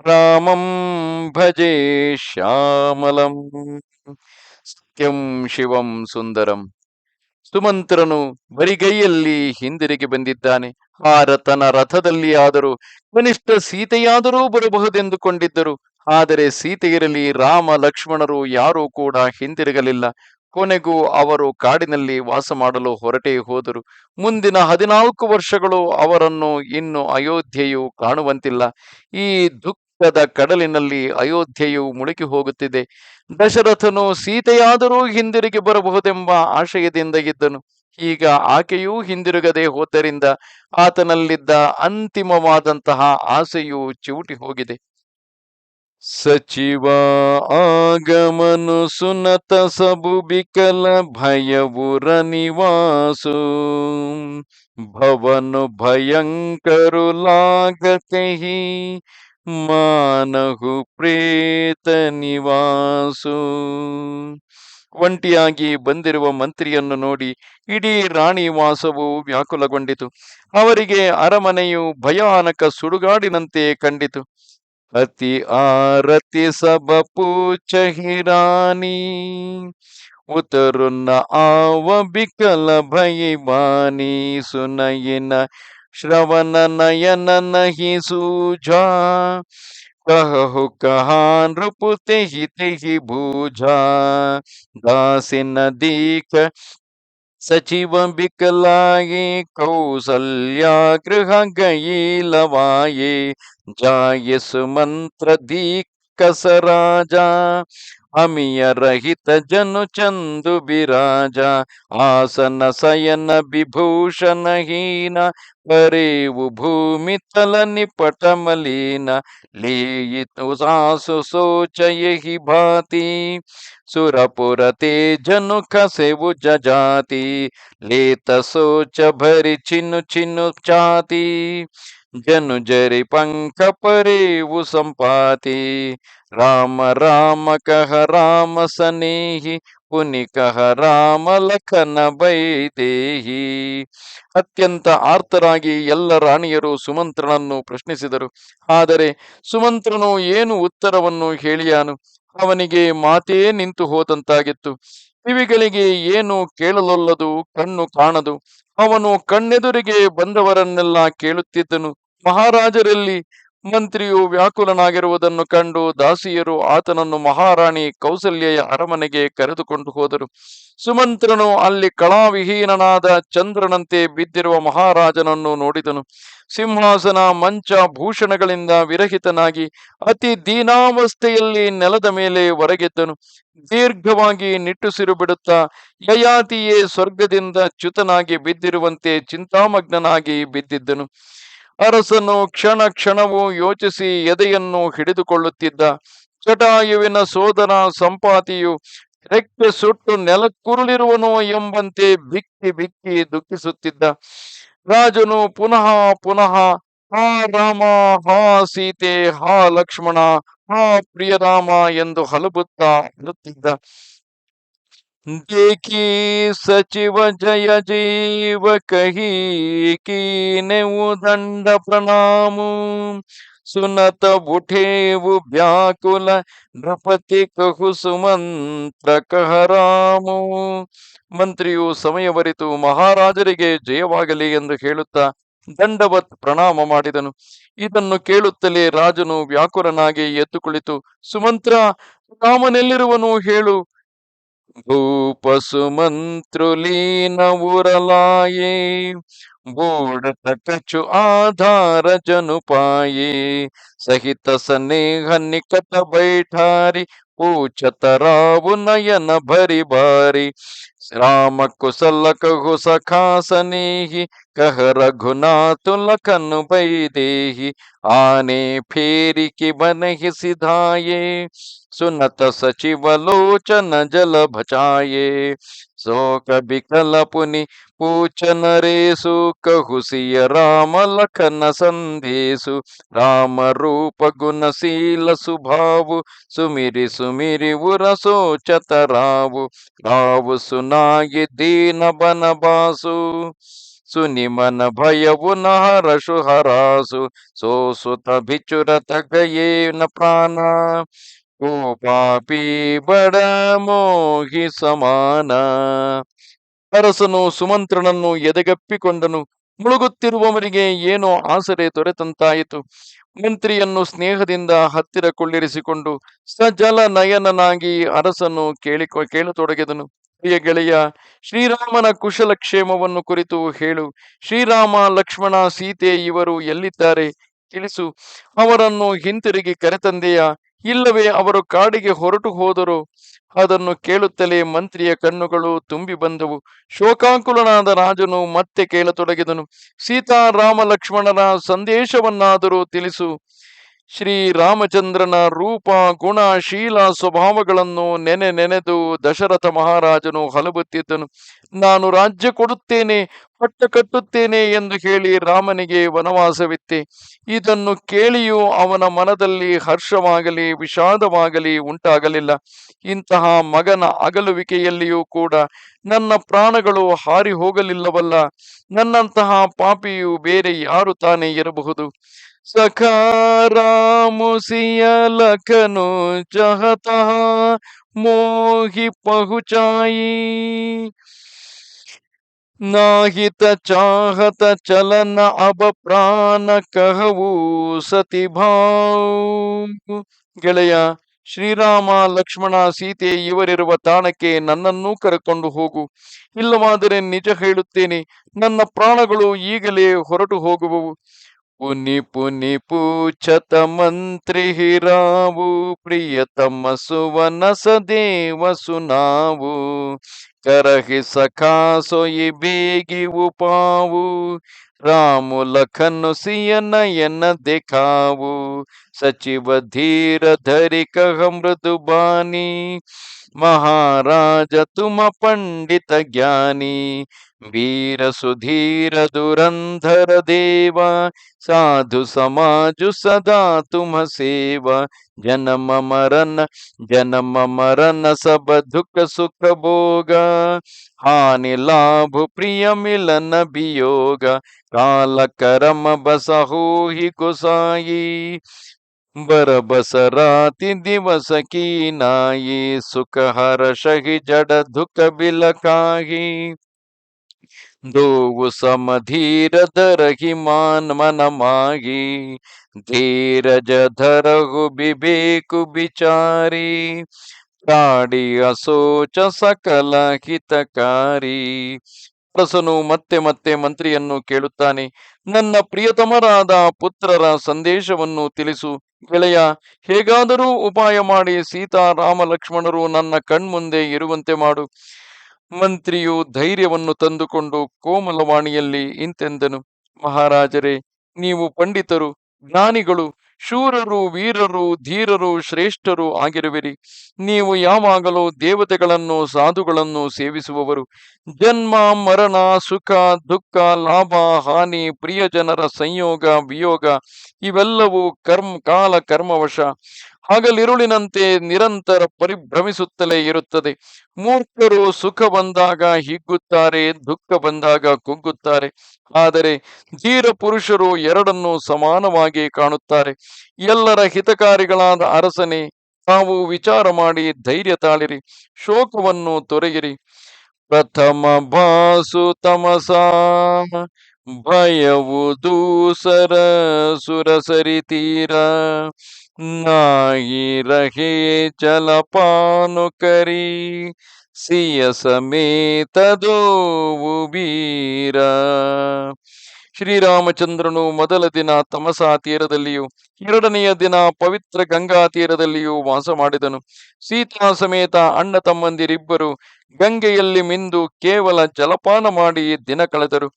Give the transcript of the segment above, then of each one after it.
ರಾಮಂ ಭಜೆ ಶ್ಯಾಮಲಂ ಕೆಂ ಶಿವಂ ಸುಂದರಂ ಸುಮಂತ್ರನು ಬರಿಗೈಯಲ್ಲಿ ಹಿಂದಿರುಗಿ ಬಂದಿದ್ದಾನೆ। ಆ ರಥನ ರಥದಲ್ಲಿ ಆದರೂ ಕನಿಷ್ಠ ಸೀತೆಯಾದರೂ ಬರಬಹುದೆಂದುಕೊಂಡಿದ್ದರು। ಆದರೆ ಸೀತೆಯಿರಲಿ ರಾಮ ಲಕ್ಷ್ಮಣರು ಯಾರೂ ಕೂಡ ಹಿಂದಿರುಗಲಿಲ್ಲ। ಕೊನೆಗೂ ಅವರು ಕಾಡಿನಲ್ಲಿ ವಾಸ ಮಾಡಲು ಹೊರಟೇ ಹೋದರು। ಮುಂದಿನ ಹದಿನಾಲ್ಕು ವರ್ಷಗಳು ಅವರನ್ನು ಇನ್ನು ಅಯೋಧ್ಯೆಯು ಕಾಣುವಂತಿಲ್ಲ। ಈ ದುಃಖದ ಕಡಲಿನಲ್ಲಿ ಅಯೋಧ್ಯೆಯು ಮುಳುಗಿ ಹೋಗುತ್ತಿದೆ. ದಶರಥನು ಸೀತೆಯಾದರೂ ಹಿಂದಿರುಗಿ ಬರಬಹುದೆಂಬ ಆಶಯದಿಂದ ಇದ್ದನು. ಈಗ ಆಕೆಯೂ ಹಿಂದಿರುಗದೆ ಹೋದ್ದರಿಂದ ಆತನಲ್ಲಿದ್ದ ಅಂತಿಮವಾದಂತಹ ಆಸೆಯು ಚಿವುಟಿ ಹೋಗಿದೆ. ಸಚಿವ, ಆಗಮನು ಸುನತ ಸಬು ಬಿಕಲ ಭಯವುರ ನಿವಾಸು. ಭವನು ಭಯಂಕರು ಲಾಗತೆಹಿ ಮಾನಹು ಪ್ರೇತ ನಿವಾಸು. ಒಂಟಿಯಾಗಿ ಬಂದಿರುವ ಮಂತ್ರಿಯನ್ನು ನೋಡಿ ಇಡೀ ರಾಣಿ ವಾಸವು ವ್ಯಾಕುಲಗೊಂಡಿತು. ಅವರಿಗೆ ಅರಮನೆಯು ಭಯಾನಕ ಸುಡುಗಾಡಿನಂತೆ ಕಂಡಿತು. ಅತಿ ಆರತಿ ಸಬ ಪೂಚಹಿರಾನಿ ಉತರುನ್ನ ಆವ ಬಿಕಲ ಭಯಿವಾನಿ ಸುನಯಿನ श्रवण नयन नहीं सूझा कहु कहा नृप तेहि तेहि भूझा दास न दीख सचिव बिकलाये, कौसल्या गृह गई लवाये। जाय सुमंत्र दीख कसराजा। हमिय रहित जनु चंदु बिराजा, आसन सयन विभूषण हीन परेवु भूमि तल निपट मलिन, लीयितु सासु सोच यही भाति, सुरपुर ते जनु खसेवु जजाति, लेत सोच भरि छिनु छिनु चाती। ಜರಿ ಪಂಕ ಪರೇವು ಸಂಪಾತಿ ರಾಮ ರಾಮ ಕಹ ರಾಮ ಸನೇಹಿ ಪುನಿ ಕಹ ರಾಮ ಲಖನ ಬೈದೇಹಿ ಅತ್ಯಂತ ಆರ್ತರಾಗಿ ಎಲ್ಲ ರಾಣಿಯರು ಸುಮಂತ್ರನನ್ನು ಪ್ರಶ್ನಿಸಿದರು ಆದರೆ ಸುಮಂತ್ರನು ಏನು ಉತ್ತರವನ್ನು ಹೇಳಿಯಾನು? ಅವನಿಗೆ ಮಾತೇ ನಿಂತು ಹೋದಂತಾಗಿತ್ತು. ಕಿವಿಗಳಿಗೆ ಏನು ಕೇಳಲೊಲ್ಲದು, ಕಣ್ಣು ಕಾಣದು. ಅವನು ಕಣ್ಣೆದುರಿಗೆ ಬಂದವರನ್ನೆಲ್ಲ ಕೇಳುತ್ತಿದ್ದನು. ಮಹಾರಾಜರಲ್ಲಿ ಮಂತ್ರಿಯು ವ್ಯಾಕುಲನಾಗಿರುವುದನ್ನು ಕಂಡು ದಾಸಿಯರು ಆತನನ್ನು ಮಹಾರಾಣಿ ಕೌಸಲ್ಯೆಯ ಅರಮನೆಗೆ ಕರೆದುಕೊಂಡು ಹೋದರು. ಸುಮಂತ್ರನು ಅಲ್ಲಿ ಕಳಾವಿಹೀನನಾದ ಚಂದ್ರನಂತೆ ಬಿದ್ದಿರುವ ಮಹಾರಾಜನನ್ನು ನೋಡಿದನು. ಸಿಂಹಾಸನ, ಮಂಚ, ಭೂಷಣಗಳಿಂದ ವಿರಹಿತನಾಗಿ ಅತಿ ದೀನಾವಸ್ಥೆಯಲ್ಲಿ ನೆಲದ ಮೇಲೆ ಹೊರಗೆದ್ದನು ದೀರ್ಘವಾಗಿ ನಿಟ್ಟುಸಿರು ಬಿಡುತ್ತಾ ಯಯಾತಿಯೇ ಸ್ವರ್ಗದಿಂದ ಚ್ಯುತನಾಗಿ ಬಿದ್ದಿರುವಂತೆ ಚಿಂತಾಮಗ್ನನಾಗಿ ಬಿದ್ದಿದ್ದನು. ಅರಸನು ಕ್ಷಣ ಕ್ಷಣವು ಯೋಚಿಸಿ ಎದೆಯನ್ನು ಹಿಡಿದುಕೊಳ್ಳುತ್ತಿದ್ದ. ಜಟಾಯುವಿನ ಸೋದರ ಸಂಪಾತಿಯು ರೆಕ್ಕೆ ಸುಟ್ಟು ನೆಲಕ್ಕುರುಳಿರುವನು ಎಂಬಂತೆ ಬಿಕ್ಕಿ ಬಿಕ್ಕಿ ದುಃಖಿಸುತ್ತಿದ್ದ. ರಾಜನು ಪುನಃ ಪುನಃ, ಹಾ ರಾಮ, ಹಾ ಸೀತೆ, ಹಾ ಲಕ್ಷ್ಮಣ, ಹಾ ಪ್ರಿಯ ರಾಮ ಎಂದು ಹಲಬುತ್ತಾ ಹೇಳುತ್ತಿದ್ದ ದೇಖಿ ಸಚಿವ ಜಯಜೀವ ಕಹಿ ಕಿ ನೆವು ದಂಡ ಪ್ರಣಾಮು ಸುನತ ಬುಠೇವು ವ್ಯಾಕುಲ ದ್ರಪತಿ ಕುಹು ಸುಮಂತ್ರ ಕಹರಾಮು ಮಂತ್ರಿಯು ಸಮಯವರಿತು ಮಹಾರಾಜರಿಗೆ ಜಯವಾಗಲಿ ಎಂದು ಹೇಳುತ್ತಾ ದಂಡವತ್ ಪ್ರಣಾಮ ಮಾಡಿದನು. ಇದನ್ನು ಕೇಳುತ್ತಲೇ ರಾಜನು ವ್ಯಾಕುಲನಾಗಿ ಎದ್ದು ಕುಳಿತು, ಸುಮಂತ್ರ, ರಾಮನೆಲ್ಲಿರುವನು ಹೇಳು. ಭೂಪ ಸುಮಂತ್ರುಲೀನ ಉರಲಾಯೇ ಬೂಡತ ಕಚು ಆಧಾರ ಜನುಪಾಯೇ ಸಹಿತ ಸನೇಹ ನಿಕಟ ಬೈಠಾರಿ ಪೂಛತ राम कुशल कहु सखा सनेहि कह रघुनाथ लखन दे आने फेरी की बन सिधाये? सुनत सचिव लोचन जल भचाये। शोक बिकल पुनि पूछन रेसु कहुसिय राम लखन संदेशु राम रूप गुणशील सुभाव, सुमिरि सुमिरि उ सोचत राव। राव सुन ದೀನ ಬನ ಬಾಸು ಸುನಿ ಮನ ಭಯವು ನಹರಶು ಹರಾಸು, ಸೋಸುತ ಬಿಚುರ ತಗೇನ ಪ್ರಾಣ ಪ್ರಾಣ, ಕೋಪಾಪಿ ಬಡ ಮೋಹಿ ಸಮಾನ. ಅರಸನು ಸುಮಂತ್ರನನ್ನು ಎದೆಗಪ್ಪಿಕೊಂಡನು, ಮುಳುಗುತ್ತಿರುವವರಿಗೆ ಏನೋ ಆಸರೆ ದೊರೆತಂತಾಯಿತು. ಮಂತ್ರಿಯನ್ನು ಸ್ನೇಹದಿಂದ ಹತ್ತಿರ ಕೊಳ್ಳಿರಿಸಿಕೊಂಡು ಸಜಲ ನಯನನಾಗಿ ಅರಸನು ಕೇಳಿ ಕೇಳತೊಡಗಿದನು. ಪ್ರಿಯ ಗೆಳೆಯ, ಶ್ರೀರಾಮನ ಕುಶಲ ಕ್ಷೇಮವನ್ನು ಕುರಿತು ಹೇಳು. ಶ್ರೀರಾಮ, ಲಕ್ಷ್ಮಣ, ಸೀತೆ ಇವರು ಎಲ್ಲಿದ್ದಾರೆ ತಿಳಿಸು. ಅವರನ್ನು ಹಿಂತಿರುಗಿ ಕರೆತಂದೆಯ, ಇಲ್ಲವೇ ಅವರು ಕಾಡಿಗೆ ಹೊರಟು ಹೋದರು. ಅದನ್ನು ಕೇಳುತ್ತಲೇ ಮಂತ್ರಿಯ ಕಣ್ಣುಗಳು ತುಂಬಿ ಬಂದವು. ಶೋಕಾಂಕುಲನಾದ ರಾಜನು ಮತ್ತೆ ಕೇಳತೊಡಗಿದನು. ಸೀತಾರಾಮ, ಲಕ್ಷ್ಮಣರ ಸಂದೇಶವನ್ನಾದರೂ ತಿಳಿಸು. ಶ್ರೀರಾಮಚಂದ್ರನ ರೂಪ, ಗುಣ, ಶೀಲ ಸ್ವಭಾವಗಳನ್ನು ನೆನೆ ನೆನೆದು ದಶರಥ ಮಹಾರಾಜನು ಹಲಬುತ್ತಿದ್ದನು. ನಾನು ರಾಜ್ಯ ಕೊಡುತ್ತೇನೆ, ಪಟ್ಟ ಕಟ್ಟುತ್ತೇನೆ ಎಂದು ಹೇಳಿ ರಾಮನಿಗೆ ವನವಾಸವಿತ್ತೆ. ಇದನ್ನು ಕೇಳಿಯೂ ಅವನ ಮನದಲ್ಲಿ ಹರ್ಷವಾಗಲಿ, ವಿಷಾದವಾಗಲಿ ಉಂಟಾಗಲಿಲ್ಲ. ಇಂತಹ ಮಗನ ಅಗಲುವಿಕೆಯಲ್ಲಿಯೂ ಕೂಡ ನನ್ನ ಪ್ರಾಣಗಳು ಹಾರಿ ಹೋಗಲಿಲ್ಲವಲ್ಲ, ನನ್ನಂತಹ ಪಾಪಿಯು ಬೇರೆ ಯಾರು ತಾನೇ ಇರಬಹುದು? ಲಖನು ಚಹತಃ ಮೋಹಿ ಪಹುಚಾಯಿ ನಾಹಿತ ಚಾಹತ ಚಲನ ಅಬ ಪ್ರಾಣ ಕಹವು ಸತಿ ಗೆಳೆಯ, ಶ್ರೀರಾಮ ಲಕ್ಷ್ಮಣ ಸೀತೆ ಇವರಿರುವ ತಾಣಕ್ಕೆ ನನ್ನನ್ನೂ ಕರೆಕೊಂಡು ಹೋಗು. ಇಲ್ಲವಾದರೆ ನಿಜ ಹೇಳುತ್ತೇನೆ, ನನ್ನ ಪ್ರಾಣಗಳು ಈಗಲೇ ಹೊರಟು ಹೋಗುವವು. ಪುನಿ ಪುನಿ ಪೂಛತ ಮಂತ್ರಿ ಹಿರಾವು ಪ್ರಿಯತಮ ಸುವನ ಸದೇವ ಸುನಾವು. ಕರಹಿ ಸಖಾ ಸೊಯಿ ಬೇಗಿ ಉಪಾವು ರಾಮು ಲಖನು ಸಿಯನ ಎನ್ನ ದೇಖಾವು. ಸಚಿವ ಧೀರ ಧರಿ ಕಹ ಮೃದು ಬಾನಿ ಮಹಾರಾಜ ತುಮ ಪಂಡಿತ ಜ್ಞಾನಿ ವೀರ ಸುಧೀರ ದುರಂಧರ ದೇವ ಸಾಧು ಸಮಾಜು ಸದಾ ತುಮ ಸೇವ ಜನಮ ಮರಣ ಜನಮ ಮರಣ ಸಬ ದುಃಖ ಸುಖ ಭೋಗ ಹಾನಿ ಲಾಭ ಪ್ರಿಯ ಮಿಲನ ವಿಯೋಗ ಕಾಲ ಕರಮ ಬಸ ಹೋಹಿ ಬಸರಾತಿ ದಿವಸ ಕೀನಾಯಿ ಸುಖ ಹರ ಶಹಿ ಜಡ ದುಃಖ ಬಿಲಕಾಹಿ ದೋವು ಸಮಧೀರ ದರಹಿ ಮಾನ್ ಮನ ಮಾಗಿ ಧೀರಜ ಧರಹು ಬಿಬೇಕು ಬಿಚಾರಿ ಪ್ರಾಡಿ ಅಸೋಚ ಸಕಲ ಹಿತಕಾರಿ ಅರಸನು ಮತ್ತೆ ಮತ್ತೆ ಮಂತ್ರಿಯನ್ನು ಕೇಳುತ್ತಾನೆ, ನನ್ನ ಪ್ರಿಯತಮರಾದ ಪುತ್ರರ ಸಂದೇಶವನ್ನು ತಿಳಿಸು. ಗೆಳೆಯ, ಹೇಗಾದರೂ ಉಪಾಯ ಮಾಡಿ ಸೀತಾ ರಾಮ ಲಕ್ಷ್ಮಣರು ನನ್ನ ಕಣ್ಮುಂದೆ ಇರುವಂತೆ ಮಾಡು. ಮಂತ್ರಿಯು ಧೈರ್ಯವನ್ನು ತಂದುಕೊಂಡು ಕೋಮಲವಾಣಿಯಲ್ಲಿ ಇಂತೆಂದನು. ಮಹಾರಾಜರೇ, ನೀವು ಪಂಡಿತರು, ಜ್ಞಾನಿಗಳು ಶೂರರು, ವೀರರು, ಧೀರರು, ಶ್ರೇಷ್ಠರು ಆಗಿರುವಿರಿ. ನೀವು ಯಾವಾಗಲೂ ದೇವತೆಗಳನ್ನು, ಸಾಧುಗಳನ್ನು ಸೇವಿಸುವವರು. ಜನ್ಮ, ಮರಣ, ಸುಖ, ದುಃಖ, ಲಾಭ, ಹಾನಿ, ಪ್ರಿಯಜನರ ಸಂಯೋಗ, ವಿಯೋಗ, ಇವೆಲ್ಲವೂ ಕರ್ಮ, ಕಾಲ ಕರ್ಮವಶ. ಹಗಲಿರುಳಿನಂತೆ ನಿರಂತರ ಪರಿಭ್ರಮಿಸುತ್ತಲೇ ಇರುತ್ತದೆ. ಮೂರ್ಖರು ಸುಖ ಬಂದಾಗ ಹಿಗ್ಗುತ್ತಾರೆ, ದುಃಖ ಬಂದಾಗ ಕುಗ್ಗುತ್ತಾರೆ. ಆದರೆ ಧೀರ ಪುರುಷರು ಎರಡನ್ನು ಸಮಾನವಾಗಿ ಕಾಣುತ್ತಾರೆ. ಎಲ್ಲರ ಹಿತಕಾರಿಗಳಾದ ಅರಸನೆ, ತಾವು ವಿಚಾರ ಮಾಡಿ ಧೈರ್ಯ ತಾಳಿರಿ, ಶೋಕವನ್ನು ತೊರೆಗಿರಿ ಪ್ರಥಮ ಬಾಸು ತಮಸ, ಭಯವು ದೂಸರ ಸುರಸರಿ ತೀರ. ನಾಯಿ ರಹೆ ಜಲಪಾನು ಕರಿ, ಸಿಯ ಸಮೇತದೋವು ಬೀರ. ಶ್ರೀರಾಮಚಂದ್ರನು ಮೊದಲ ದಿನ ತಮಸಾ ತೀರದಲ್ಲಿಯೂ, ಎರಡನೆಯ ದಿನ ಪವಿತ್ರ ಗಂಗಾ ತೀರದಲ್ಲಿಯೂ ವಾಸ ಮಾಡಿದನು. ಸೀತಾ ಸಮೇತ ಅಣ್ಣ ತಮ್ಮಂದಿರಿಬ್ಬರು ಗಂಗೆಯಲ್ಲಿ ಮಿಂದು ಕೇವಲ ಜಲಪಾನ ಮಾಡಿ ದಿನ ಕಳೆದರು.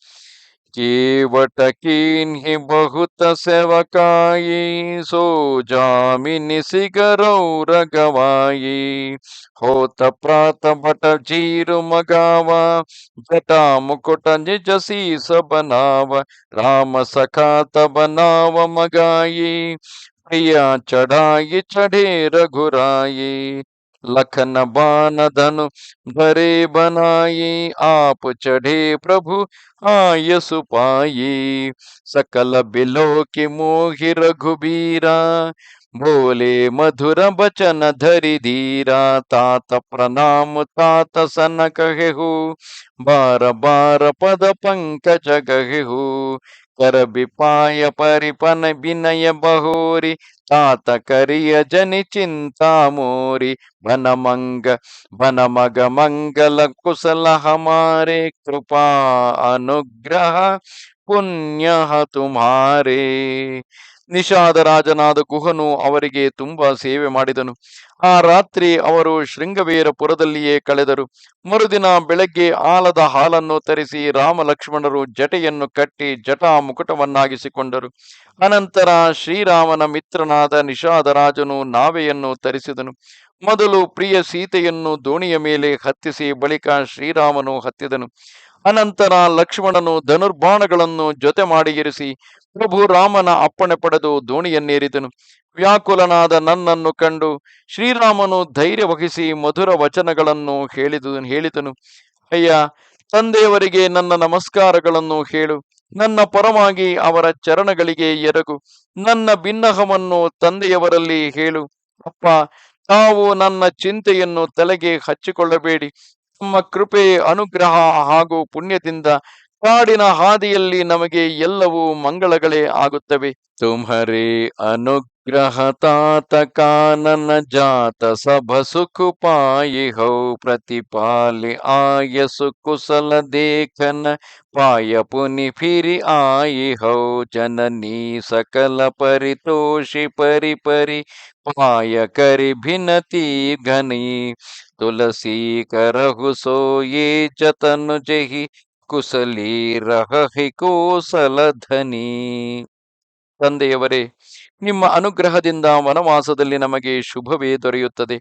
केवट कीन्हि बहुत सेवकाई सो जामिनि सिगरौ रगवाई होत प्रात भट जीरु मगावा, जटा मुकुट निज शीस बनाव। राम सखा तब नाव मगाई प्रिया चढ़ाई चढ़े रघुराई लखन बान धनु धरे बनाई आप चढ़े प्रभु आयसु पाई सकल बिलो के मोहि रघुबीरा बोले मधुर बचन धरि धीरा तात प्रणाम तात सन कहेहु बार बार पद पंकज गहेहु कर बिपाय परिपन विनय बहोरी తాత కరియ జని చింతామోరి భనమంగ భనమగ మంగళ కుశల హమారే కృపా అనుగ్రహ పుణ్య తుమారే ನಿಷಾದ ರಾಜನಾದ ಕುಹನು ಅವರಿಗೆ ತುಂಬಾ ಸೇವೆ ಮಾಡಿದನು. ಆ ರಾತ್ರಿ ಅವರು ಶೃಂಗವೇರಪುರದಲ್ಲಿಯೇ ಕಳೆದರು. ಮರುದಿನ ಬೆಳಗ್ಗೆ ಆಲದ ಹಾಲನ್ನು ತರಿಸಿ ರಾಮ ಲಕ್ಷ್ಮಣರು ಜಟೆಯನ್ನು ಕಟ್ಟಿ ಜಟಾ ಮುಕುಟವನ್ನಾಗಿಸಿಕೊಂಡರು ಅನಂತರ ಶ್ರೀರಾಮನ ಮಿತ್ರನಾದ ನಿಷಾದ ರಾಜನು ನಾವೆಯನ್ನು ತರಿಸಿದನು. ಮೊದಲು ಪ್ರಿಯ ಸೀತೆಯನ್ನು ದೋಣಿಯ ಮೇಲೆ ಹತ್ತಿಸಿ ಬಳಿಕ ಶ್ರೀರಾಮನು ಹತ್ತಿದನು. ಅನಂತರ ಲಕ್ಷ್ಮಣನು ಧನುರ್ಬಾಣಗಳನ್ನು ಜೊತೆ ಮಾಡಿ ಇರಿಸಿ, ಪ್ರಭು ರಾಮನ ಅಪ್ಪಣೆ ಪಡೆದು ದೋಣಿಯನ್ನೇರಿದನು. ವ್ಯಾಕುಲನಾದ ನನ್ನನ್ನು ಕಂಡು ಶ್ರೀರಾಮನು ಧೈರ್ಯ ವಹಿಸಿ ಮಧುರ ವಚನಗಳನ್ನು ಹೇಳಿದು, ಹೇಳಿದನು. ಅಯ್ಯ, ತಂದೆಯವರಿಗೆ ನನ್ನ ನಮಸ್ಕಾರಗಳನ್ನು ಹೇಳು. ನನ್ನ ಪರವಾಗಿ ಅವರ ಚರಣಗಳಿಗೆ ಎರಗು. ನನ್ನ ಭಿನ್ನಹವನ್ನು ತಂದೆಯವರಲ್ಲಿ ಹೇಳು. ಅಪ್ಪ, ತಾವು ನನ್ನ ಚಿಂತೆಯನ್ನು ತಲೆಗೆ ಹಚ್ಚಿಕೊಳ್ಳಬೇಡಿ. ತಮ್ಮ ಕೃಪೆ, ಅನುಗ್ರಹ ಹಾಗೂ ಪುಣ್ಯದಿಂದ ಕಾಡಿನ ಹಾದಿಯಲ್ಲಿ ನಮಗೆ ಎಲ್ಲವೂ ಮಂಗಳಗಳೇ ಆಗುತ್ತವೆ. ತುಮರೇ ಅನುಗ್ರಹ ತಾತ ಕಾನನ ಜಾತ ಸಭ ಸುಖ ಪಾಯಿ ಹೌ ಪ್ರತಿಪಾಲಿ ಆಯಸು ಕುಸಲ ದೇಖನ ಪಾಯ ಪುನಿ ಫಿರಿ ಆಯಿ ಹೌ ಜನನಿ ಸಕಲ ಪರಿತೋಷಿ ಪರಿ ಪರಿ ಪಾಯ ಕರಿ ಭಿನತಿ ಘನಿ ಕರಹು ಸೋಯೇ ಚತನು ಜಹಿ ಕುಸಲಿ ರಹಿ ಕೋಸಲ ಧನಿ ತಂದೆಯವರೇ, ನಿಮ್ಮ ಅನುಗ್ರಹದಿಂದ ವನವಾಸದಲ್ಲಿ ನಮಗೆ ಶುಭವೇ ದೊರೆಯುತ್ತದೆ.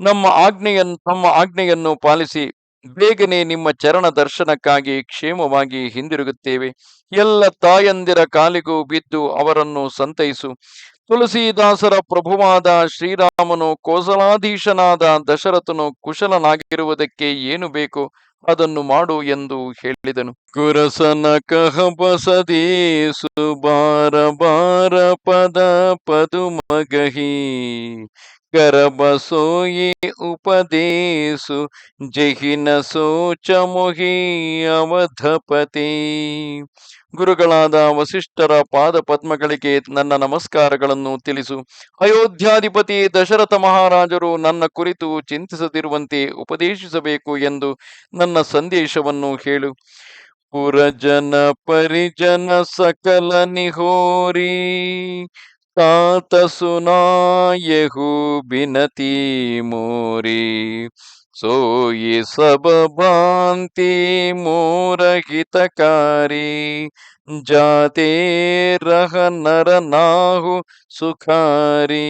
ನಮ್ಮ ಆಜ್ಞೆಯನ್ನು ತಮ್ಮ ಆಜ್ಞೆಯನ್ನು ಪಾಲಿಸಿ ಬೇಗನೆ ನಿಮ್ಮ ಚರಣ ದರ್ಶನಕ್ಕಾಗಿ ಕ್ಷೇಮವಾಗಿ ಹಿಂದಿರುಗುತ್ತೇವೆ. ಎಲ್ಲ ತಾಯಂದಿರ ಕಾಲಿಗೂ ಬಿದ್ದು ಅವರನ್ನು ಸಂತೈಸು. ತುಳಸಿದಾಸರ ಪ್ರಭುವಾದ ಶ್ರೀರಾಮನು ಕೋಸಲಾಧೀಶನಾದ ದಶರಥನು ಕುಶಲನಾಗಿರುವುದಕ್ಕೆ ಏನು ಬೇಕು ಅದನ್ನು ಮಾಡು ಎಂದು ಹೇಳಿದನು. ಕುರಸನ ಕಹ ಬಸದೇಸು ಬಾರ ಬಾರ ಪದ ಪದು ಮಗಹಿ ಕರಬಸೋಯಿ ಉಪದೇಸು ಜಹಿನ ಸೋಚ ಮೊಹಿ ಅವಧಪತಿ ಗುರುಗಳಾದ ವಸಿಷ್ಠರ ಪಾದ ಪದ್ಮಗಳಿಗೆ ನನ್ನ ನಮಸ್ಕಾರಗಳನ್ನು ತಿಳಿಸು. ಅಯೋಧ್ಯಾಧಿಪತಿ ದಶರಥ ಮಹಾರಾಜರು ನನ್ನ ಕುರಿತು ಚಿಂತಿಸದಿರುವಂತೆ ಉಪದೇಶಿಸಬೇಕು ಎಂದು ನನ್ನ ಸಂದೇಶವನ್ನು ಹೇಳು. ಪುರಜನ ಪರಿಜನ ಸಕಲ ನಿಹೋರಿ ತಾತ ಸುನಾಯಹು ಬಿನತಿ ಮೋರಿ. ಸೋಯಿ ಸಬ ಭಾಂತಿ ಮೋರ ಹಿತಕಾರಿ ಜಾತೆ ರಹ ನರ ನಾಹು ಸುಖಾರಿ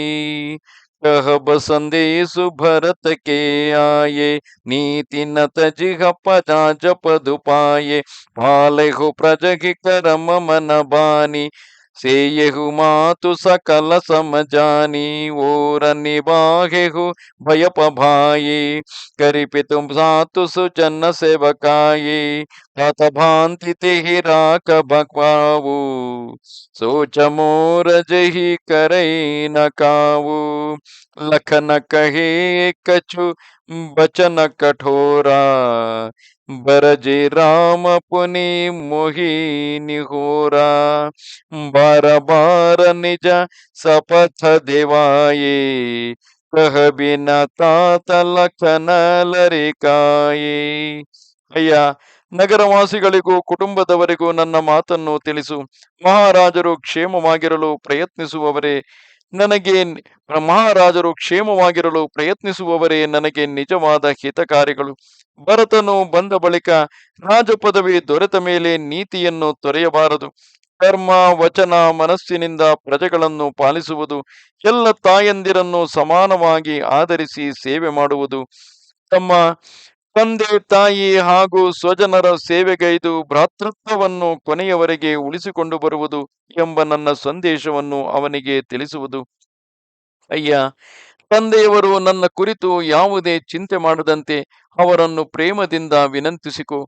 कहब संदेशु भरत के आये नीति न तजिह पदा जप दुपाये भाले हो प्रजहि करम मन बानी सेयहु मातु सकल समजानी, ओर निबाहेहु भय पभाये करिपि तुम सातु सुजन सेवकाये तत भांति तेहि राख भगवाऊ सोच मोर जही करे न काऊ लखन कहे कछु बचन कठोरा। ಬರಜಿ ರಾಮ ಪುನಿ ಮೋಹಿನಿ ಹೋರ, ಬಾರ ನಿಜ ಸಪಥ ದಿವಾಯಿ, ಕಹಬಿನ ತಾತ ಲಕ್ಷಣ ಲರಿಕಾಯಿ. ಅಯ್ಯ, ನಗರವಾಸಿಗಳಿಗೂ ಕುಟುಂಬದವರಿಗೂ ನನ್ನ ಮಾತನ್ನು ತಿಳಿಸು. ಮಹಾರಾಜರು ಕ್ಷೇಮವಾಗಿರಲು ಪ್ರಯತ್ನಿಸುವವರೇ, ನನಗೆ ಮಹಾರಾಜರು ಕ್ಷೇಮವಾಗಿರಲು ಪ್ರಯತ್ನಿಸುವವರೇ ನನಗೆ ನಿಜವಾದ ಹಿತಕಾರಿಗಳು. ಭರತನು ಬಂದ ಬಳಿಕ ರಾಜಪದವಿ ದೊರೆತ ಮೇಲೆ ನೀತಿಯನ್ನು ತೊರೆಯಬಾರದು. ಕರ್ಮ, ವಚನ, ಮನಸ್ಸಿನಿಂದ ಪ್ರಜೆಗಳನ್ನು ಪಾಲಿಸುವುದು, ಎಲ್ಲ ತಾಯಂದಿರನ್ನು ಸಮಾನವಾಗಿ ಆಧರಿಸಿ ಸೇವೆ ಮಾಡುವುದು. ತಮ್ಮ ತಂದೆ, ತಾಯಿ ಹಾಗೂ ಸ್ವಜನರ ಸೇವೆಗೈದು ಭ್ರಾತೃತ್ವವನ್ನು ಕೊನೆಯವರೆಗೆ ಉಳಿಸಿಕೊಂಡು ಬರುವುದು ಎಂಬ ನನ್ನ ಸಂದೇಶವನ್ನು ಅವನಿಗೆ ತಿಳಿಸುವುದು. ಅಯ್ಯ ತಂದೆಯವರು ನನ್ನ ಕುರಿತು ಯಾವುದೇ ಚಿಂತೆ ಮಾಡದಂತೆ ಅವರನ್ನು ಪ್ರೇಮದಿಂದ ವಿನಂತಿಸಿಕೊ.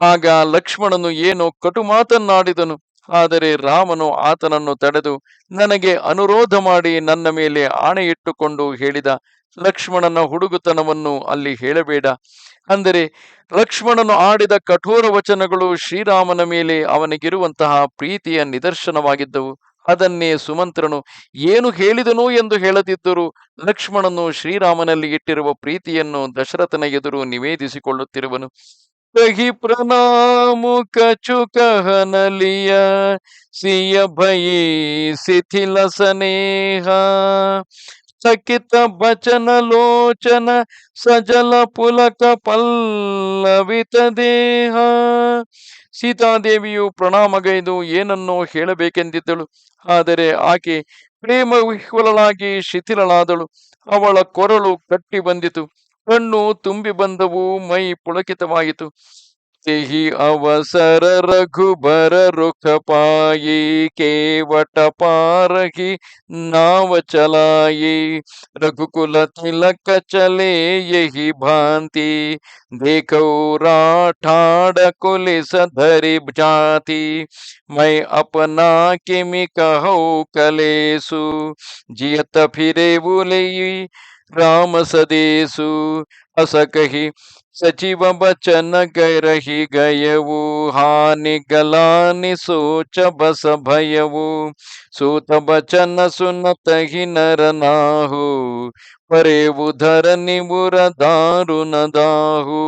ಆಗ ಲಕ್ಷ್ಮಣನು ಏನೋ ಕಟು ಮಾತನ್ನಾಡಿದನು ಆದರೆ ರಾಮನು ಆತನನ್ನು ತಡೆದು ನನಗೆ ಅನುರೋಧ ಮಾಡಿ ನನ್ನ ಮೇಲೆ ಆಣೆ ಇಟ್ಟುಕೊಂಡು ಹೇಳಿದ, ಲಕ್ಷ್ಮಣನ ಹುಡುಗುತನವನ್ನು ಅಲ್ಲಿ ಹೇಳಬೇಡ. ಅಂದರೆ ಲಕ್ಷ್ಮಣನು ಆಡಿದ ಕಠೋರ ವಚನಗಳು ಶ್ರೀರಾಮನ ಮೇಲೆ ಅವನಿಗಿರುವಂತಹ ಪ್ರೀತಿಯ ನಿದರ್ಶನವಾಗಿದ್ದವು. ಅದನ್ನೇ ಸುಮಂತ್ರನು, ಏನು ಹೇಳಿದನು ಎಂದು ಹೇಳದಿದ್ದರು ಲಕ್ಷ್ಮಣನು ಶ್ರೀರಾಮನಲ್ಲಿ ಇಟ್ಟಿರುವ ಪ್ರೀತಿಯನ್ನು ದಶರಥನ ಎದುರು ನಿವೇದಿಸಿಕೊಳ್ಳುತ್ತಿರುವನು. ಕಹಿ ಪ್ರಣಾಮುಕ ಚುಕಹನಲಿಯ ಸಿಯ ಭಯಿ, ಶಿಥಿಲ ಸನೇಹ ಸಕಿತ ಬಚನ ಲೋಚನ ಸಜಲ ಪುಲಕ ಪಲ್ಲವಿತ ದೇಹ. ಸೀತಾದೇವಿಯು ಪ್ರಣಾಮಗೈದು ಏನನ್ನೋ ಹೇಳಬೇಕೆಂದಿದ್ದಳು. ಆದರೆ ಆಕೆ ಪ್ರೇಮ ವಿಹ್ವಲಳಾಗಿ ಶಿಥಿಲಳಾದಳು. ಅವಳ ಕೊರಳು ಕಟ್ಟಿ ಬಂದಿತು ಕಣ್ಣು ತುಂಬಿ ಬಂದವು, ಮೈ ಪುಳಕಿತವಾಯಿತು. तेहि अवसर रघुबर रुख पाई, केवट पारही नाव चलाई। रघुकुल तिलक चले यही भांति, देखो राठाड़ कुलिस धरि जाति। मैं अपना किमि कहो कलेसु जियत फिरे बोले राम सदेसु अस कही सचिव बचन गय रही गयु हानि गला सोच बस भयु सूत बचन सुन ही नर नाहु परे उधर निमुर दारु न दाहु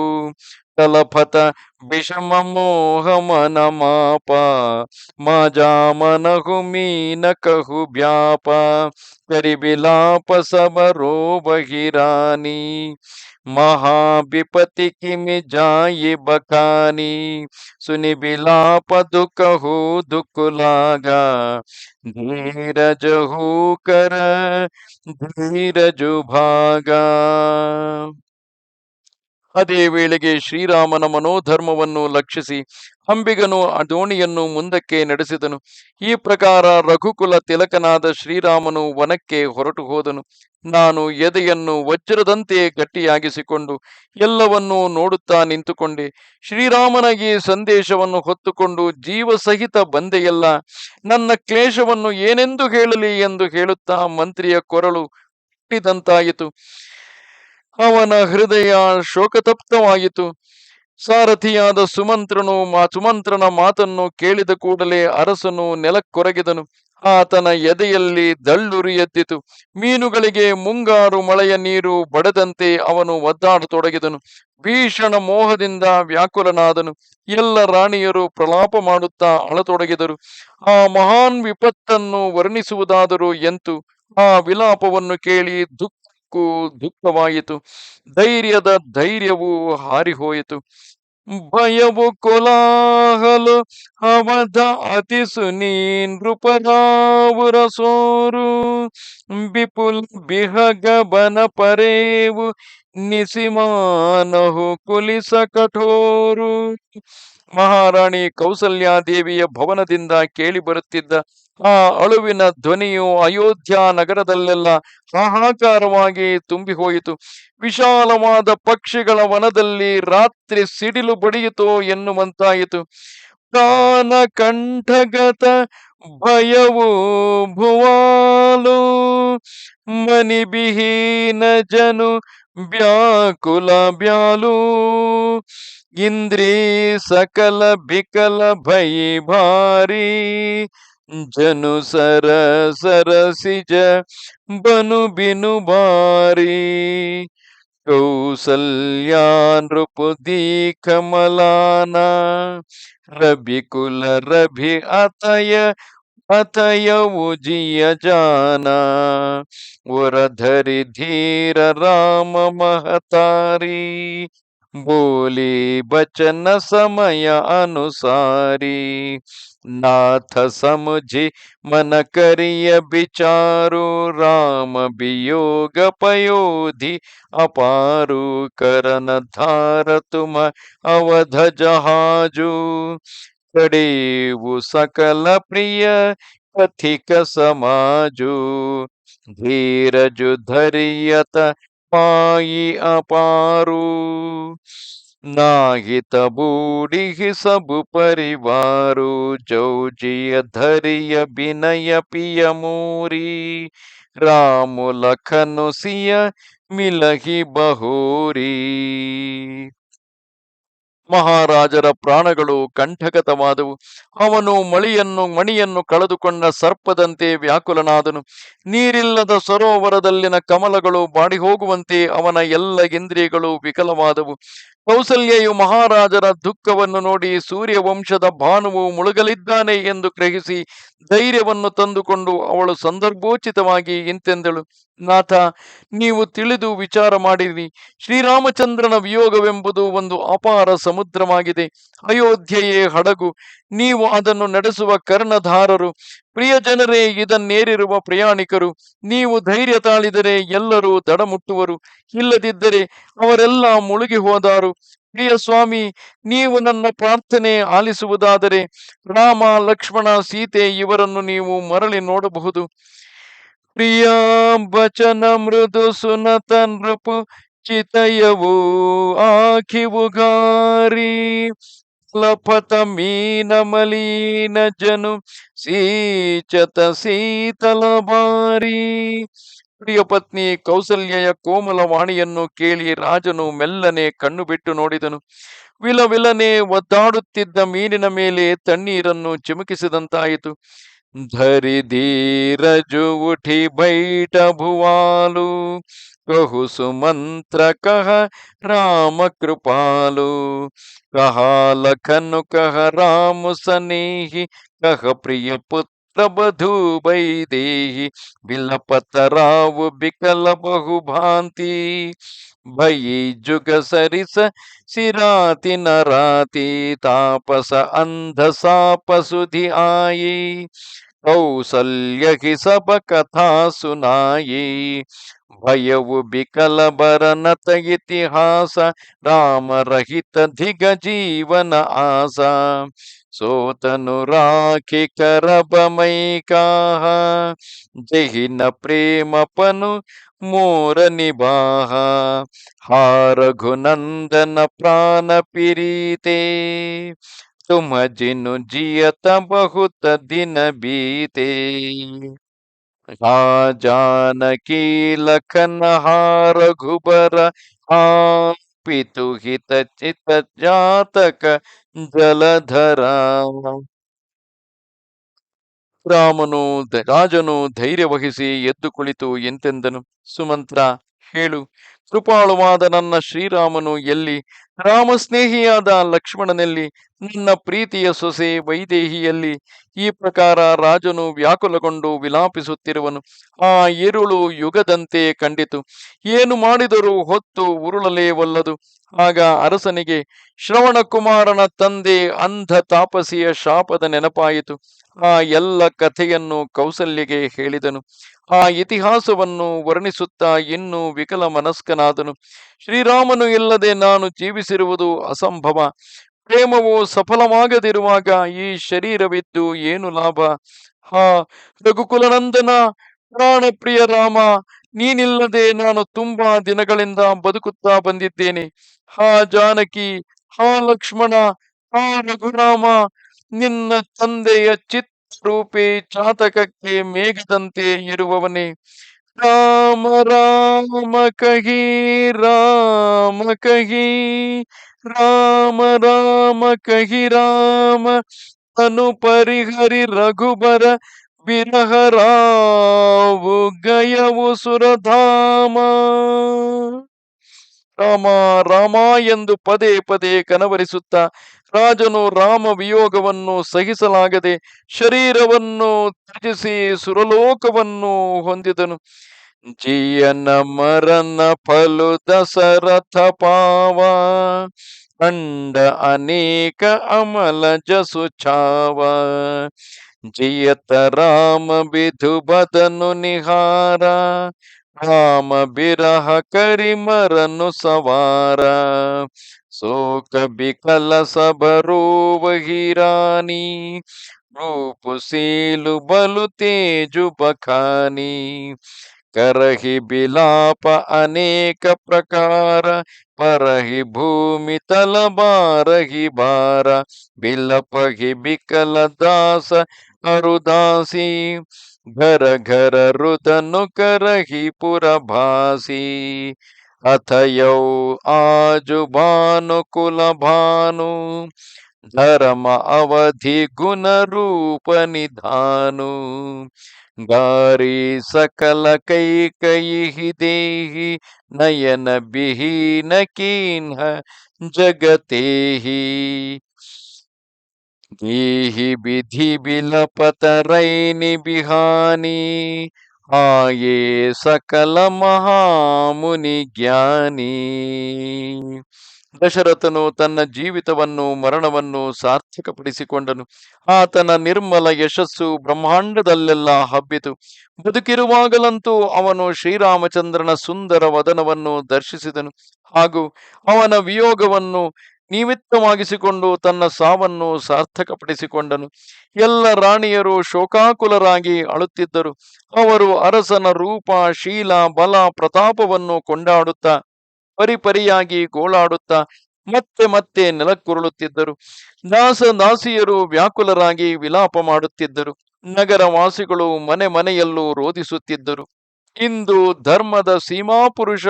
कलपत विषम मोह मन मापा मा जा मन हुमी न कहु व्याप। करिबिलाप सब रो बहिरानी महाविपति किमि जाये बकानी सुनि बिलाप दुख हो दुख लागा। धीरज हो कर धीरज भागा। ಅದೇ ವೇಳೆಗೆ ಶ್ರೀರಾಮನ ಮನೋಧರ್ಮವನ್ನು ಲಕ್ಷಿಸಿ ಅಂಬಿಗನು ದೋಣಿಯನ್ನು ಮುಂದಕ್ಕೆ ನಡೆಸಿದನು. ಈ ಪ್ರಕಾರ ರಘುಕುಲ ತಿಲಕನಾದ ಶ್ರೀರಾಮನು ವನಕ್ಕೆ ಹೊರಟು ಹೋದನು. ನಾನು ಎದೆಯನ್ನು ವಜ್ರದಂತೆ ಗಟ್ಟಿಯಾಗಿಸಿಕೊಂಡು ಎಲ್ಲವನ್ನೂ ನೋಡುತ್ತಾ ನಿಂತುಕೊಂಡೆ. ಶ್ರೀರಾಮನ ಈ ಸಂದೇಶವನ್ನು ಹೊತ್ತುಕೊಂಡು ಜೀವ ಸಹಿತ ಬಂದೆಯಲ್ಲ, ನನ್ನ ಕ್ಲೇಶವನ್ನು ಏನೆಂದು ಹೇಳಲಿ ಎಂದು ಹೇಳುತ್ತಾ ಮಂತ್ರಿಯ ಕೊರಳು ಹುಟ್ಟಿದಂತಾಯಿತು. ಅವನ ಹೃದಯ ಶೋಕತಪ್ತವಾಯಿತು ಸಾರಥಿಯಾದ ಸುಮಂತ್ರನು ಮಾ, ಸುಮಂತ್ರನ ಮಾತನ್ನು ಕೇಳಿದ ಕೂಡಲೇ ಅರಸನು ನೆಲಕ್ಕೊರಗಿದನು. ಆತನ ಎದೆಯಲ್ಲಿ ದಳ್ಳುರಿ ಎದ್ದಿತು ಮೀನುಗಳಿಗೆ ಮುಂಗಾರು ಮಳೆಯ ನೀರು ಬಡದಂತೆ ಅವನು ಒದ್ದಾಡತೊಡಗಿದನು. ಭೀಷಣ ಮೋಹದಿಂದ ವ್ಯಾಕುಲನಾದನು. ಎಲ್ಲ ರಾಣಿಯರು ಪ್ರಲಾಪ ಮಾಡುತ್ತಾ ಅಳತೊಡಗಿದರು. ಆ ಮಹಾನ್ ವಿಪತ್ತನ್ನು ವರ್ಣಿಸುವುದಾದರೂ ಎಂತು? ಆ ವಿಲಾಪವನ್ನು ಕೇಳಿ ದುಃಖಕ್ಕೂ ದುಃಖವಾಯಿತು. ಧೈರ್ಯದ ಧೈರ್ಯವು ಹಾರಿಹೋಯಿತು. ಭಯವು ಕೊಲಾಹಲು ಅವಧ ಅತಿ ಸುನೀನ್ ನೃಪರಾವುರ ಸೋರು. ಬಿಪುಲ್ ಬಿಹಗ ಬನ ಪರೇವು, ನಿಸಿಮಾನಹು ಕುಲಿಸ ಕಠೋರು. ಮಹಾರಾಣಿ ಕೌಸಲ್ಯಾದೇವಿಯ ಭವನದಿಂದ ಕೇಳಿ ಬರುತ್ತಿದ್ದ ಆ ಅಳುವಿನ ಧ್ವನಿಯು ಅಯೋಧ್ಯ ನಗರದಲ್ಲೆಲ್ಲ ಹಾಹಾಕಾರವಾಗಿ ತುಂಬಿ ಹೋಯಿತು ವಿಶಾಲವಾದ ಪಕ್ಷಿಗಳ ವನದಲ್ಲಿ ರಾತ್ರಿ ಸಿಡಿಲು ಬಡಿಯಿತು ಎನ್ನುವಂತಾಯಿತು. ಕಾನ ಕಂಠಗತ ಭಯವು ಭುವಾಲು ಮನಿಬಿಹೀನ ಜನು ಬ್ಯಾಕುಲ ಬ್ಯಾಲು ಇಂದ್ರಿ ಸಕಲ ಬಿಕಲ ಭಯಿ ಭಾರಿ ಜನು ಸರ ಸರಸಿಜ ಬನು ಬಿನು ಬಾರಿ ಕೌಸಲ್ಯಾ ನೃಪುದಿ ಕಮಲಾನ ರವಿಕುಲ ರಭಿ ಅತಯ ಅತಯವು ಜಿಯ ಜಾನ ವರಧರಿ ಧೀರ ರಾಮ ಮಹತಾರಿ बोली बचन समय अनुसारी नाथ समझी मन करिय विचारु राम वियोग पयोधि अपारु करन धार तुम अवध जहाजु कड़ेवु सकल प्रिय कथिक समाजु धीरजु धरियत पाई अपारू। नाहित बूढ़ी सब परिवारु, जो जिय धरिय बिनय पिय मूरी। राम लखन सिय मिलही बहोरी। ಮಹಾರಾಜರ ಪ್ರಾಣಗಳು ಕಂಠಗತವಾದವು ಅವನು ಮಳಿಯನ್ನು, ಮಣಿಯನ್ನು ಕಳೆದುಕೊಂಡ ಸರ್ಪದಂತೆ ವ್ಯಾಕುಲನಾದನು. ನೀರಿಲ್ಲದ ಸರೋವರದಲ್ಲಿನ ಕಮಲಗಳು ಬಾಡಿ ಹೋಗುವಂತೆ ಅವನ ಎಲ್ಲ ಇಂದ್ರಿಯಗಳು ವಿಕಲವಾದವು. ಕೌಸಲ್ಯೆಯು ಮಹಾರಾಜರ ದುಃಖವನ್ನು ನೋಡಿ ಸೂರ್ಯವಂಶದ ಭಾನುವು ಮುಳುಗಲಿದ್ದಾನೆ ಎಂದು ಗ್ರಹಿಸಿ ಧೈರ್ಯವನ್ನು ತಂದುಕೊಂಡು ಅವಳು ಸಂದರ್ಭೋಚಿತವಾಗಿ ಇಂತೆಂದಳು. ನಾಥ, ನೀವು ತಿಳಿದು ವಿಚಾರ ಮಾಡಿರಿ. ಶ್ರೀರಾಮಚಂದ್ರನ ವಿಯೋಗವೆಂಬುದು ಒಂದು ಅಪಾರ ಸಮುದ್ರವಾಗಿದೆ. ಅಯೋಧ್ಯೆಯೇ ಹಡಗು, ನೀವು ಅದನ್ನು ನಡೆಸುವ ಕರ್ಣಧಾರರು. ಪ್ರಿಯ ಜನರೇ ಇದನ್ನೇರಿರುವ ಪ್ರಯಾಣಿಕರು. ನೀವು ಧೈರ್ಯ ತಾಳಿದರೆ ಎಲ್ಲರೂ ದಡ ಮುಟ್ಟುವರು ಇಲ್ಲದಿದ್ದರೆ ಅವರೆಲ್ಲ ಮುಳುಗಿ ಹೋದಾರು ಪ್ರಿಯ ಸ್ವಾಮಿ, ನೀವು ನನ್ನ ಪ್ರಾರ್ಥನೆ ಆಲಿಸುವುದಾದರೆ ರಾಮ, ಲಕ್ಷ್ಮಣ, ಸೀತೆ ಇವರನ್ನು ನೀವು ಮರಳಿ ನೋಡಬಹುದು. ಪ್ರಿಯ ಬಚನ ಮೃದು ಸುನತ ನೃಪು ಚಿತಯವು ಆಖಿವುಗಾರಿ ಲಫತ ಮೀನ ಮಲೀನ ಜನು ಸೀಚತ ಸೀತಲ ಬಾರಿ. ಪ್ರಿಯ ಪತ್ನಿ, ಕೌಸಲ್ಯಯ ಕೋಮಲ ವಾಣಿಯನ್ನು ಕೇಳಿ ರಾಜನು ಮೆಲ್ಲನೆ ಕಣ್ಣು ಬಿಟ್ಟು ನೋಡಿದನು. ವಿಲವಿಲನೆ ಒದ್ದಾಡುತ್ತಿದ್ದ ಮೀನಿನ ಮೇಲೆ ತಣ್ಣೀರನ್ನು ಚಿಮುಕಿಸಿದಂತಾಯಿತು. ಧರಿ ಧೀರಜು ಉಠಿ ಬೈಟ ಭುವಾಲು कहु सुमंत्र कह राम कृपालु कहा लखन कह राम सनेही कह प्रिय पुत्र बधु देही बिलपत राव बिकल बहु भांति भई जुग सरिस सिराति नराति तापस अंध साप सुधि आई ಕೌಸಲ್ಯ ಹಿ ಸಭ ಕಥಾ ಸುನಾಯಿ, ಭಯವು ಬಿಕಲ ಬರನತ ಇತಿಹಾಸ ರಾಮ ರಹಿತ ಧಿಗ ಜೀವನ ಆಸ, ಸೋತನು ರಾಖಿ ಕರಬಮೈಕಾಹ ಜಹಿನ ಪ್ರೇಮಪನು ಮೋರ ನಿಬಾಹ ಹಾರಘುನಂದನ ಪ್ರಾಣ ಪಿರೀತೆ ಸುಮಜಿನು ಜಿಯತ ಬಹುತ ದಿನ ಬೀತೆ. ಹಾ ಜಾನಕಿ ಲಖನ ಹಾ ಪಿತು ಹಿತ ಚಿತ ಜಾತಕ ಜಲಧರ. ರಾಮನು ರಾಜನು ಧೈರ್ಯ ವಹಿಸಿ ಎದ್ದು ಕುಳಿತು ಎಂತೆಂದನು? ಸುಮಂತ್ರ ಹೇಳು, ಕೃಪಾಳುವಾದ ನನ್ನ ಶ್ರೀರಾಮನು ಎಲ್ಲಿ? ರಾಮ ಸ್ನೇಹಿಯಾದ ಲಕ್ಷ್ಮಣನಲ್ಲಿ ನನ್ನ ಪ್ರೀತಿಯ ಸೊಸೆ ವೈದೇಹಿಯಲ್ಲಿ ಈ ಪ್ರಕಾರ ರಾಜನು ವ್ಯಾಕುಲಗೊಂಡು ವಿಲಾಪಿಸುತ್ತಿರುವನು. ಆ ಇರುಳು ಯುಗದಂತೆ ಕಂಡಿತು. ಏನು ಮಾಡಿದರೂ ಹೊತ್ತು ಉರುಳಲೇವಲ್ಲದು. ಆಗ ಅರಸನಿಗೆ ಶ್ರವಣ ಕುಮಾರನ ತಂದೆ ಅಂಧ ತಾಪಸಿಯ ಶಾಪದ ನೆನಪಾಯಿತು. ಆ ಎಲ್ಲ ಕಥೆಯನ್ನು ಕೌಸಲ್ಯಗೆ ಹೇಳಿದನು. ಆ ಇತಿಹಾಸವನ್ನು ವರ್ಣಿಸುತ್ತಾ ಇನ್ನೂ ವಿಕಲ ಮನಸ್ಕನಾದನು ಶ್ರೀರಾಮನು ಇಲ್ಲದೆ ನಾನು ಜೀವಿಸಿರುವುದು ಅಸಂಭವ. ಪ್ರೇಮವು ಸಫಲವಾಗದಿರುವಾಗ ಈ ಶರೀರವಿದ್ದು ಏನು ಲಾಭ? ಹಾ, ರಘುಕುಲನಂದನ ಪ್ರಾಣಪ್ರಿಯ ರಾಮ, ನೀನಿಲ್ಲದೆ ನಾನು ತುಂಬಾ ದಿನಗಳಿಂದ ಬದುಕುತ್ತಾ ಬಂದಿದ್ದೇನೆ. ಹಾ, ಜಾನಕಿ, ಹಾ, ಲಕ್ಷ್ಮಣ, ಹಾ, ರಘುರಾಮ, ನಿನ್ನ ತಂದೆಯ ಚಿತ್ರೂಪಿ ಚಾತಕಕ್ಕೆ ಮೇಘದಂತೆ ಇರುವವನೇ. ರಾಮ ರಾಮ ಕಹಿ ರಾಮ ಕಹಿ, ರಾಮ ರಾಮ ಕಹಿ, ರಾಮ. ತನು ಪರಿಹರಿ ರಘುಬರ ಬಿರಹ ರಾವು ಗಯವು ಸುರಧಾಮ. ರಾಮ ರಾಮ ಎಂದು ಪದೇ ಪದೇ ಕನವರಿಸುತ್ತ ರಾಜನು ರಾಮ ವಿಯೋಗವನ್ನು ಸಹಿಸಲಾಗದೆ ಶರೀರವನ್ನು ತ್ಯಜಿಸಿ ಸುರಲೋಕವನ್ನು ಹೊಂದಿದನು. ಜಿಯನ ಮರನ ಫಲು ದಶರಥ ಪಾವ ಅಂಡ ಅನೇಕ ಅಮಲ ಜಸು ಛಾವ ಜಿಯತ ರಾಮ ಬಿಧು ಬದನು ನಿಹಾರ, ರಾಮ ಬಿರಹ ಕರಿಮರನು ಸವಾರ. ಶೋಕ ಬಿಕಲ ಸಬರೋ ವಹಿರಾನಿ ರೂಪು ಸೀಲು ಬಲು ತೇಜು ಬಖಾನಿ, ಕರಹಿ ಬಿಲಾಪ ಅನೇಕ ಪ್ರಕಾರ, ಪರಹಿ ಭೂಮಿ ತಲಬಾರಹಿ ಬಾರ ಬಿಲಪಹಿ ಬಿಕಲ ದಾಸ ಅರುದಾಸಿ, ಘರ ಘರ ರುದನು ಕರಹಿ ಪುರಭಾಸಿ. अथ यौ भानु धर्म अवधि गुण रूप निधानु गारी सकल कैकयि देहि, नयन विहीन कीन्ह जगतेहि। गीहि विधि विलपत रैनि बिहानी ಆಯೇ ಸಕಲ ಮಹಾಮುನಿ ಜ್ಞಾನಿ. ದಶರಥನು ತನ್ನ ಜೀವಿತವನ್ನು, ಮರಣವನ್ನು ಸಾರ್ಥಕಪಡಿಸಿಕೊಂಡನು. ಆತನ ನಿರ್ಮಲ ಯಶಸ್ಸು ಬ್ರಹ್ಮಾಂಡದಲ್ಲೆಲ್ಲ ಹಬ್ಬಿತು. ಬದುಕಿರುವಾಗಲಂತೂ ಅವನು ಶ್ರೀರಾಮಚಂದ್ರನ ಸುಂದರ ವದನವನ್ನು ದರ್ಶಿಸಿದನು. ಹಾಗೂ ಅವನ ವಿಯೋಗವನ್ನು ನಿಮಿತ್ತವಾಗಿಸಿಕೊಂಡು ತನ್ನ ಸಾವನ್ನು ಸಾರ್ಥಕಪಡಿಸಿಕೊಂಡನು. ಎಲ್ಲ ರಾಣಿಯರು ಶೋಕಾಕುಲರಾಗಿ ಅಳುತ್ತಿದ್ದರು. ಅವರು ಅರಸನ ರೂಪ, ಶೀಲ, ಬಲ, ಪ್ರತಾಪವನ್ನು ಕೊಂಡಾಡುತ್ತಾ, ಪರಿಪರಿಯಾಗಿ ಗೋಳಾಡುತ್ತಾ, ಮತ್ತೆ ಮತ್ತೆ ನೆಲಕ್ಕುರುಳುತ್ತಿದ್ದರು. ದಾಸ ದಾಸಿಯರು ವ್ಯಾಕುಲರಾಗಿ ವಿಲಾಪ ಮಾಡುತ್ತಿದ್ದರು. ನಗರ ವಾಸಿಗಳು ಮನೆ ಮನೆಯಲ್ಲೂ ರೋಧಿಸುತ್ತಿದ್ದರು. ಇಂದು ಧರ್ಮದ ಸೀಮಾಪುರುಷ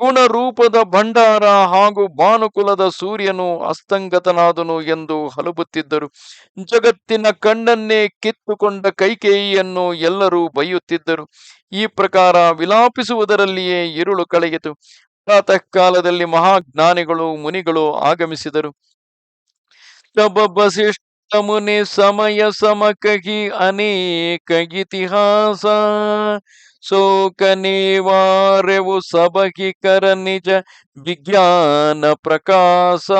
ಗುಣರೂಪದ ಭಂಡಾರ ಹಾಗೂ ಭಾನುಕುಲದ ಸೂರ್ಯನು ಅಸ್ತಂಗತನಾದನು ಎಂದು ಹಲಬುತ್ತಿದ್ದರು. ಜಗತ್ತಿನ ಕಣ್ಣನ್ನೇ ಕಿತ್ತುಕೊಂಡ ಕೈಕೇಯಿಯನ್ನು ಎಲ್ಲರೂ ಬೈಯುತ್ತಿದ್ದರು ಈ ಪ್ರಕಾರ ವಿಲಾಪಿಸುವುದರಲ್ಲಿಯೇ ಇರುಳು ಕಳೆಯಿತು. ಪ್ರಾತಃ ಕಾಲದಲ್ಲಿ ಮಹಾಜ್ಞಾನಿಗಳು, ಮುನಿಗಳು ಆಗಮಿಸಿದರು. ಮುನಿ ಸಮಯ ಸಮಕಹಿ ಅನೇಕ ಇತಿಹಾಸ ಶೋಕ ನಿವಾರ್ಯವು ನಿಜ ವಿಜ್ಞಾನ ಪ್ರಕಾಶ.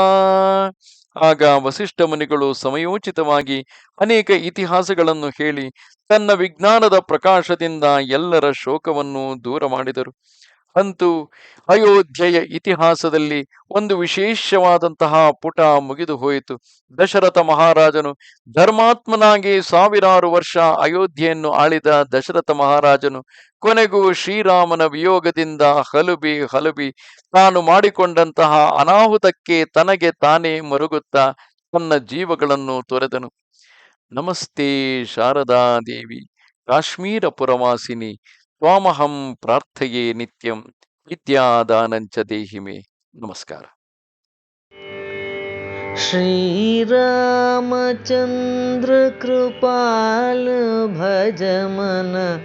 ಆಗ ವಸಿಷ್ಠ ಮುನಿಗಳು ಸಮಯೋಚಿತವಾಗಿ ಅನೇಕ ಇತಿಹಾಸಗಳನ್ನು ಹೇಳಿ ತನ್ನ ವಿಜ್ಞಾನದ ಪ್ರಕಾಶದಿಂದ ಎಲ್ಲರ ಶೋಕವನ್ನು ದೂರ ಮಾಡಿದರು. ಅಂತೂ ಅಯೋಧ್ಯೆಯ ಇತಿಹಾಸದಲ್ಲಿ ಒಂದು ವಿಶೇಷವಾದಂತಹ ಪುಟ ಮುಗಿದು ಹೋಯಿತು. ದಶರಥ ಮಹಾರಾಜನು ಧರ್ಮಾತ್ಮನಾಗಿ ಸಾವಿರಾರು ವರ್ಷ ಅಯೋಧ್ಯೆಯನ್ನು ಆಳಿದ ದಶರಥ ಮಹಾರಾಜನು ಕೊನೆಗೂ ಶ್ರೀರಾಮನ ವಿಯೋಗದಿಂದ ಹಲುಬಿ ಹಲುಬಿ ತಾನು ಮಾಡಿಕೊಂಡಂತಹ ಅನಾಹುತಕ್ಕೆ ತನಗೆ ತಾನೇ ಮರುಗುತ್ತಾ ತನ್ನ ಜೀವಗಳನ್ನು ತೊರೆದನು. ನಮಸ್ತೆ ಶಾರದಾ ದೇವಿ, ಕಾಶ್ಮೀರ ಪುರವಾಸಿನಿ त्वामहं प्रार्थये नित्यं विद्यादानञ्च देहि मे। नमस्कार। श्रीरामचन्द्रकृपालभजमन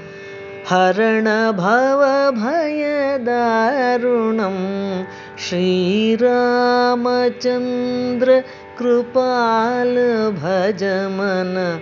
हरणभवभयदारुणं श्रीरामचन्द्रकृपाल भजमन